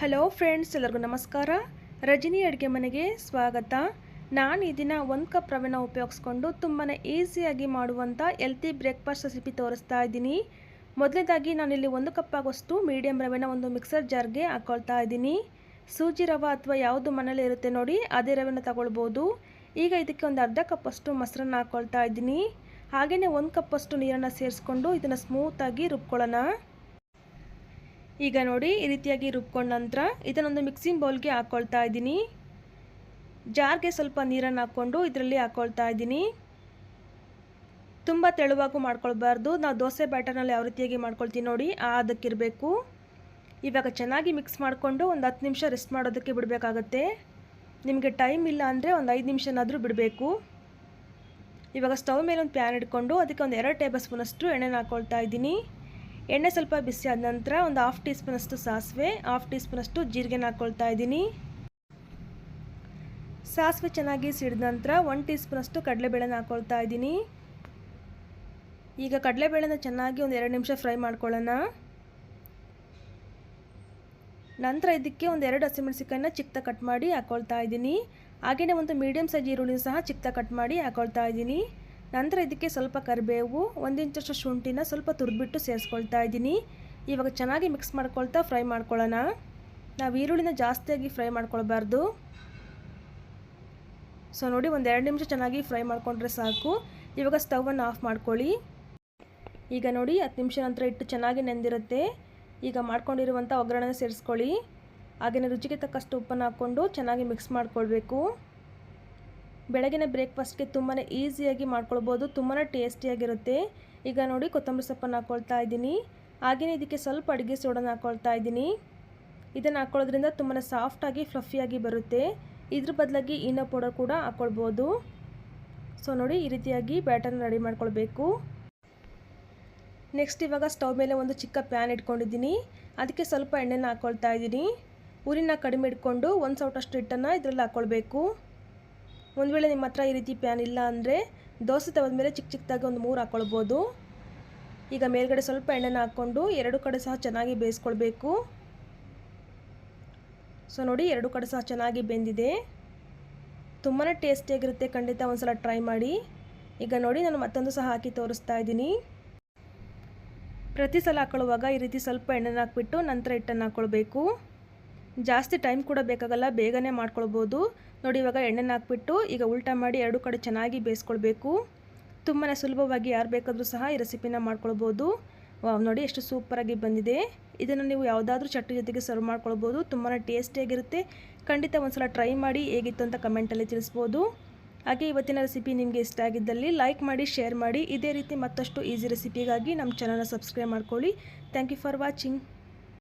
Hello friends ಎಲ್ಲರಿಗೂ ನಮಸ್ಕಾರ. ರಜನಿ ಅಡುಗೆ ಮನೆಗೆ ಸ್ವಾಗತ. ನಾನು ಈ ದಿನ ಒಂದು ಕಪ್ ರವೆನ ಉಪಯೋಗಿಸ್ಕೊಂಡು ತುಂಬಾ ಈಸಿಯಾಗಿ ಮಾಡುವಂಥ ಎಲ್ತಿ ಬ್ರೇಕ್ಫಾಸ್ಟ್ ರೆಸಿಪಿ ತೋರಿಸ್ತಾ ಇದ್ದೀನಿ. ಮೊದಲನೇದಾಗಿ ನಾನಿಲ್ಲಿ ಒಂದು ಕಪ್ ಆಗೋಷ್ಟು ಮೀಡಿಯಮ್ ರವೆನ ಒಂದು ಮಿಕ್ಸರ್ ಜಾರ್ಗೆ ಹಾಕ್ಕೊಳ್ತಾ ಇದ್ದೀನಿ. ಸೂಜಿ ರವೆ ಅಥವಾ ಯಾವುದು ಮನೇಲಿ ಇರುತ್ತೆ ನೋಡಿ, ಅದೇ ರವೆನ ತಗೊಳ್ಬೋದು. ಈಗ ಇದಕ್ಕೆ ಒಂದು ಅರ್ಧ ಕಪ್ಪಷ್ಟು ಮೊಸರನ್ನ ಹಾಕ್ಕೊಳ್ತಾ ಇದ್ದೀನಿ. ಹಾಗೆಯೇ ಒಂದು ಕಪ್ಪಷ್ಟು ನೀರನ್ನು ಸೇರಿಸ್ಕೊಂಡು ಇದನ್ನು ಸ್ಮೂತಾಗಿ ರುಬ್ಕೊಳ್ಳೋಣ. ಈಗ ನೋಡಿ ಈ ರೀತಿಯಾಗಿ ರುಬ್ಕೊಂಡ ನಂತರ ಇದನ್ನೊಂದು ಮಿಕ್ಸಿಂಗ್ ಬೌಲ್ಗೆ ಹಾಕ್ಕೊಳ್ತಾ ಇದ್ದೀನಿ. ಜಾರ್ಗೆ ಸ್ವಲ್ಪ ನೀರನ್ನು ಹಾಕ್ಕೊಂಡು ಇದರಲ್ಲಿ ಹಾಕ್ಕೊಳ್ತಾ ಇದ್ದೀನಿ. ತುಂಬ ತೆಳುವಾಗೂ ಮಾಡ್ಕೊಳ್ಬಾರ್ದು. ನಾವು ದೋಸೆ ಬ್ಯಾಟರ್ನಲ್ಲಿ ಯಾವ ರೀತಿಯಾಗಿ ಮಾಡ್ಕೊಳ್ತೀವಿ ನೋಡಿ, ಆ ಅದಕ್ಕಿರಬೇಕು. ಇವಾಗ ಚೆನ್ನಾಗಿ ಮಿಕ್ಸ್ ಮಾಡಿಕೊಂಡು ಒಂದು ಹತ್ತು ನಿಮಿಷ ರೆಸ್ಟ್ ಮಾಡೋದಕ್ಕೆ ಬಿಡಬೇಕಾಗತ್ತೆ. ನಿಮಗೆ ಟೈಮ್ ಇಲ್ಲ ಅಂದರೆ ಒಂದು ಐದು ನಿಮಿಷನಾದರೂ ಬಿಡಬೇಕು. ಇವಾಗ ಸ್ಟವ್ ಮೇಲೆ ಒಂದು ಪ್ಯಾನ್ ಇಟ್ಕೊಂಡು ಅದಕ್ಕೆ ಒಂದು ಎರಡು ಟೇಬಲ್ ಸ್ಪೂನಷ್ಟು ಎಣ್ಣೆನ ಹಾಕ್ಕೊಳ್ತಾ ಇದ್ದೀನಿ. ಎಣ್ಣೆ ಸ್ವಲ್ಪ ಬಿಸಿ ಆದ ನಂತರ ಒಂದು ಹಾಫ್ ಟೀ ಸ್ಪೂನಷ್ಟು ಸಾಸಿವೆ ಹಾಫ್ ಟೀ ಸ್ಪೂನಷ್ಟು ಜೀರಿಗೆನ ಹಾಕ್ಕೊಳ್ತಾ ಇದ್ದೀನಿ. ಸಾಸಿವೆ ಚೆನ್ನಾಗಿ ಸಿಡಿದ ನಂತರ ಒನ್ ಟೀ ಸ್ಪೂನಷ್ಟು ಕಡಲೆಬೇಳೆನ ಹಾಕ್ಕೊಳ್ತಾ ಇದ್ದೀನಿ. ಈಗ ಕಡಲೆಬೇಳೆನ ಚೆನ್ನಾಗಿ ಒಂದು ಎರಡು ನಿಮಿಷ ಫ್ರೈ ಮಾಡ್ಕೊಳ್ಳೋಣ. ನಂತರ ಇದಕ್ಕೆ ಒಂದು ಎರಡು ಹಸಿಮೆಣಸಿಕಾಯಿನ ಚಿಕ್ಕ ಕಟ್ ಮಾಡಿ ಹಾಕ್ಕೊಳ್ತಾ ಇದ್ದೀನಿ. ಹಾಗೆಯೇ ಒಂದು ಮೀಡಿಯಮ್ ಸೈಜ್ ಈರುಳ್ಳಿ ಸಹ ಚಿಕ್ಕ ಕಟ್ ಮಾಡಿ ಹಾಕ್ಕೊಳ್ತಾ ಇದ್ದೀನಿ. ನಂತರ ಇದಕ್ಕೆ ಸ್ವಲ್ಪ ಕರಿಬೇವು ಒಂದು ಇಂಚಷ್ಟು ಶುಂಠಿನ ಸ್ವಲ್ಪ ತುರಿದ್ಬಿಟ್ಟು ಸೇರಿಸ್ಕೊಳ್ತಾ ಇದ್ದೀನಿ. ಇವಾಗ ಚೆನ್ನಾಗಿ ಮಿಕ್ಸ್ ಮಾಡ್ಕೊಳ್ತಾ ಫ್ರೈ ಮಾಡ್ಕೊಳ್ಳೋಣ. ನಾವು ಈರುಳ್ಳಿನ ಜಾಸ್ತಿಯಾಗಿ ಫ್ರೈ ಮಾಡ್ಕೊಳ್ಬಾರ್ದು. ಸೊ ನೋಡಿ ಒಂದು ಎರಡು ನಿಮಿಷ ಚೆನ್ನಾಗಿ ಫ್ರೈ ಮಾಡಿಕೊಂಡ್ರೆ ಸಾಕು. ಇವಾಗ ಸ್ಟವನ್ನು ಆಫ್ ಮಾಡ್ಕೊಳ್ಳಿ. ಈಗ ನೋಡಿ ಹತ್ತು ನಿಮಿಷ ನಂತರ ಇಟ್ಟು ಚೆನ್ನಾಗಿ ನೆಂದಿರುತ್ತೆ. ಈಗ ಮಾಡ್ಕೊಂಡಿರುವಂಥ ಒಗ್ಗರಣೆ ಸೇರಿಸ್ಕೊಳ್ಳಿ. ಹಾಗೆಯೇ ರುಚಿಗೆ ತಕ್ಕಷ್ಟು ಉಪ್ಪನ್ನು ಹಾಕ್ಕೊಂಡು ಚೆನ್ನಾಗಿ ಮಿಕ್ಸ್ ಮಾಡ್ಕೊಳ್ಬೇಕು. ಬೆಳಗಿನ ಬ್ರೇಕ್ಫಾಸ್ಟ್ಗೆ ತುಂಬಾ ಈಸಿಯಾಗಿ ಮಾಡ್ಕೊಳ್ಬೋದು ತುಂಬಾ ಟೇಸ್ಟಿಯಾಗಿರುತ್ತೆ. ಈಗ ನೋಡಿ ಕೊತ್ತಂಬರಿ ಸೊಪ್ಪನ್ನು ಹಾಕ್ಕೊಳ್ತಾ ಇದ್ದೀನಿ. ಹಾಗೆಯೇ ಇದಕ್ಕೆ ಸ್ವಲ್ಪ ಅಡುಗೆ ಸೋಡನ್ನು ಹಾಕ್ಕೊಳ್ತಾ ಇದ್ದೀನಿ. ಇದನ್ನು ಹಾಕ್ಕೊಳ್ಳೋದ್ರಿಂದ ತುಂಬಾ ಸಾಫ್ಟಾಗಿ ಫ್ಲಫಿಯಾಗಿ ಬರುತ್ತೆ. ಇದ್ರ ಬದಲಾಗಿ ಇನ್ನೊ ಪೌಡರ್ ಕೂಡ ಹಾಕ್ಕೊಳ್ಬೋದು ಸೊ ನೋಡಿ ಈ ರೀತಿಯಾಗಿ ಬ್ಯಾಟರ್ನ ರೆಡಿ ಮಾಡ್ಕೊಳ್ಬೇಕು. ನೆಕ್ಸ್ಟ್ ಇವಾಗ ಸ್ಟವ್ ಮೇಲೆ ಒಂದು ಚಿಕ್ಕ ಪ್ಯಾನ್ ಇಟ್ಕೊಂಡಿದ್ದೀನಿ. ಅದಕ್ಕೆ ಸ್ವಲ್ಪ ಎಣ್ಣೆನ ಹಾಕ್ಕೊಳ್ತಾ ಇದ್ದೀನಿ. ಊರಿನ ಕಡಿಮೆ ಇಟ್ಕೊಂಡು ಒಂದು ಸೌಟಷ್ಟು ಹಿಟ್ಟನ್ನು ಇದರಲ್ಲಿ ಹಾಕ್ಕೊಳ್ಬೇಕು ಒಂದು ವೇಳೆ ನಿಮ್ಮ ಹತ್ರ ಈ ರೀತಿ ಪ್ಯಾನ್ ಇಲ್ಲ ಅಂದರೆ ದೋಸೆ ತವದ ಮೇಲೆ ಚಿಕ್ಕ ಚಿಕ್ಕದಾಗಿ ಒಂದು ಮೂರು ಹಾಕ್ಕೊಳ್ಬೋದು ಈಗ ಮೇಲ್ಗಡೆ ಸ್ವಲ್ಪ ಎಣ್ಣೆನ ಹಾಕ್ಕೊಂಡು ಎರಡು ಕಡೆ ಸಹ ಚೆನ್ನಾಗಿ ಬೇಯಿಸ್ಕೊಳ್ಬೇಕು. ಸೊ ನೋಡಿ ಎರಡು ಕಡೆ ಸಹ ಚೆನ್ನಾಗಿ ಬೆಂದಿದೆ. ತುಂಬಾ ಟೇಸ್ಟಿಯಾಗಿರುತ್ತೆ ಖಂಡಿತ ಒಂದು ಸಲ ಟ್ರೈ ಮಾಡಿ. ಈಗ ನೋಡಿ ನಾನು ಮತ್ತೊಂದು ಸಹ ಹಾಕಿ ತೋರಿಸ್ತಾ ಇದ್ದೀನಿ. ಪ್ರತಿ ಸಲ ಹಾಕೊಳ್ಳುವಾಗ ಈ ರೀತಿ ಸ್ವಲ್ಪ ಎಣ್ಣೆನ ಹಾಕ್ಬಿಟ್ಟು ನಂತರ ಹಿಟ್ಟನ್ನು ಹಾಕ್ಕೊಳ್ಬೇಕು ಜಾಸ್ತಿ ಟೈಮ್ ಕೂಡ ಬೇಕಾಗಲ್ಲ, ಬೇಗನೆ ಮಾಡ್ಕೊಳ್ಬೋದು. ನೋಡಿ, ಇವಾಗ ಎಣ್ಣೆನ ಹಾಕ್ಬಿಟ್ಟು ಈಗ ಉಲ್ಟಾ ಮಾಡಿ ಎರಡು ಕಡೆ ಚೆನ್ನಾಗಿ ಬೇಯಿಸ್ಕೊಳ್ಬೇಕು. ತುಂಬಾ ಸುಲಭವಾಗಿ ಯಾರು ಬೇಕಾದರೂ ಸಹ ಈ ರೆಸಿಪಿನ ಮಾಡ್ಕೊಳ್ಬೋದು. ನೋಡಿ ಎಷ್ಟು ಸೂಪರಾಗಿ ಬಂದಿದೆ. ಇದನ್ನು ನೀವು ಯಾವುದಾದ್ರೂ ಚಟ್ನಿ ಜೊತೆಗೆ ಸರ್ವ್ ಮಾಡ್ಕೊಳ್ಬೋದು. ತುಂಬಾ ಟೇಸ್ಟಿಯಾಗಿರುತ್ತೆ. ಖಂಡಿತ ಒಂದ್ಸಲ ಟ್ರೈ ಮಾಡಿ ಹೇಗಿತ್ತು ಅಂತ ಕಮೆಂಟಲ್ಲಿ ತಿಳಿಸ್ಬೋದು. ಹಾಗೆ ಇವತ್ತಿನ ರೆಸಿಪಿ ನಿಮಗೆ ಇಷ್ಟ ಆಗಿದ್ದಲ್ಲಿ ಲೈಕ್ ಮಾಡಿ, ಶೇರ್ ಮಾಡಿ. ಇದೇ ರೀತಿ ಮತ್ತಷ್ಟು ಈಸಿ ರೆಸಿಪಿಗಾಗಿ ನಮ್ಮ ಚಾನಲ್ನ ಸಬ್ಸ್ಕ್ರೈಬ್ ಮಾಡ್ಕೊಳ್ಳಿ. Thank you for watching.